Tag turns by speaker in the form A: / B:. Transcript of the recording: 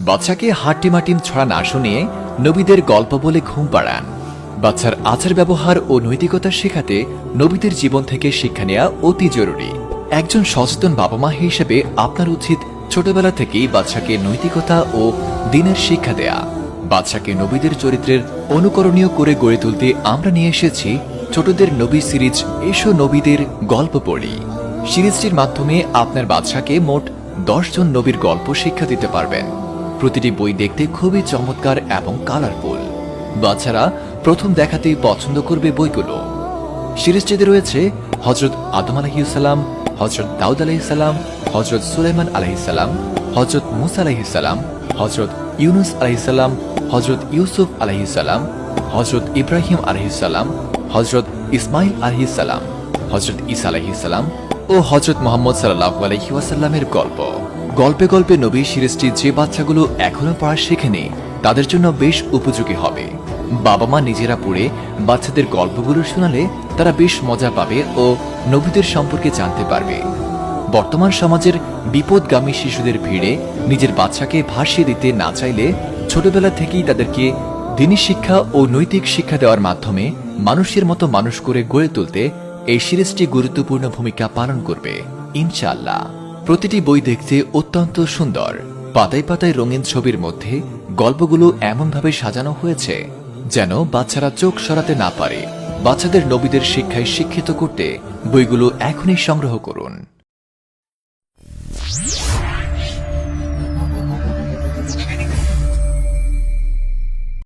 A: বাচ্চাকে হাট্টিমাটিম ছড়া না শুনিয়ে নবীদের গল্প বলে ঘুম পাড়ান। বাচ্চার আচার ব্যবহার ও নৈতিকতা শেখাতে নবীদের জীবন থেকে শিক্ষা নেওয়া অতি জরুরি। একজন সচেতন বাবা মা হিসেবে আপনার উচিত ছোটবেলা থেকেই বাচ্চাকে নৈতিকতা ও দিনের শিক্ষা দেয়া। বাচ্চাকে নবীদের চরিত্রের অনুকরণীয় করে গড়ে তুলতে আমরা নিয়ে এসেছি ছোটদের নবী সিরিজ এসো নবীদের গল্প পড়ি সিরিজটির মাধ্যমে আপনার বাচ্চাকে মোট দশজন নবীর গল্প শিক্ষা দিতে পারবেন। প্রতিটি বই দেখতে খুবই চমৎকার এবং কালারফুল। বাচ্চারা প্রথম দেখাতেই পছন্দ করবে বইগুলো। সিরিজটিতে রয়েছে হজরত আদম আলহিসাল্লাম হজরত দাউদ আলহিসাল্লাম হজরত সুলাইমান আলহিসাল্লাম হজরত মুসা আলহিসাল্লাম হজরত ইউনুস আলহিসাল্লাম হজরত ইউসুফ আলহিসাল্লাম হজরত ইব্রাহিম আলহিসাল্লাম হজরত ইসমাইল আলহিসাল্লাম হজরত ইসা আলহিসাল্লাম ও হজরত মোহাম্মদ সাল্লাহ আলহিউসাল্লামের গল্প। গল্পে গল্পে নবী সিরিজটি যে বাচ্চাগুলো এখনও পড়া শেখেনি, তাদের জন্য বেশ উপযোগী হবে। বাবা মা নিজেরা পড়ে বাচ্চাদের গল্পগুলো শোনালে তারা বেশ মজা পাবে ও নবীদের সম্পর্কে জানতে পারবে। বর্তমান সমাজের বিপদগামী শিশুদের ভিড়ে নিজের বাচ্চাকে ভাসিয়ে দিতে না চাইলে ছোটবেলা থেকেই তাদেরকে দিনী শিক্ষা ও নৈতিক শিক্ষা দেওয়ার মাধ্যমে মানুষের মতো মানুষ করে গড়ে তুলতে এই সিরিজটি গুরুত্বপূর্ণ ভূমিকা পালন করবে। ইনশাআল্লাহ। প্রতিটি বই দেখতে অত্যন্ত সুন্দর। পাতায় পাতায় রঙিন ছবির মধ্যে গল্পগুলো এমনভাবে সাজানো হয়েছে, যেন বাচ্চারা চোখ সরাতে না পারে। বাচ্চাদের নবীদের শিক্ষায় শিক্ষিত করতে বইগুলো এখনই সংগ্রহ করুন।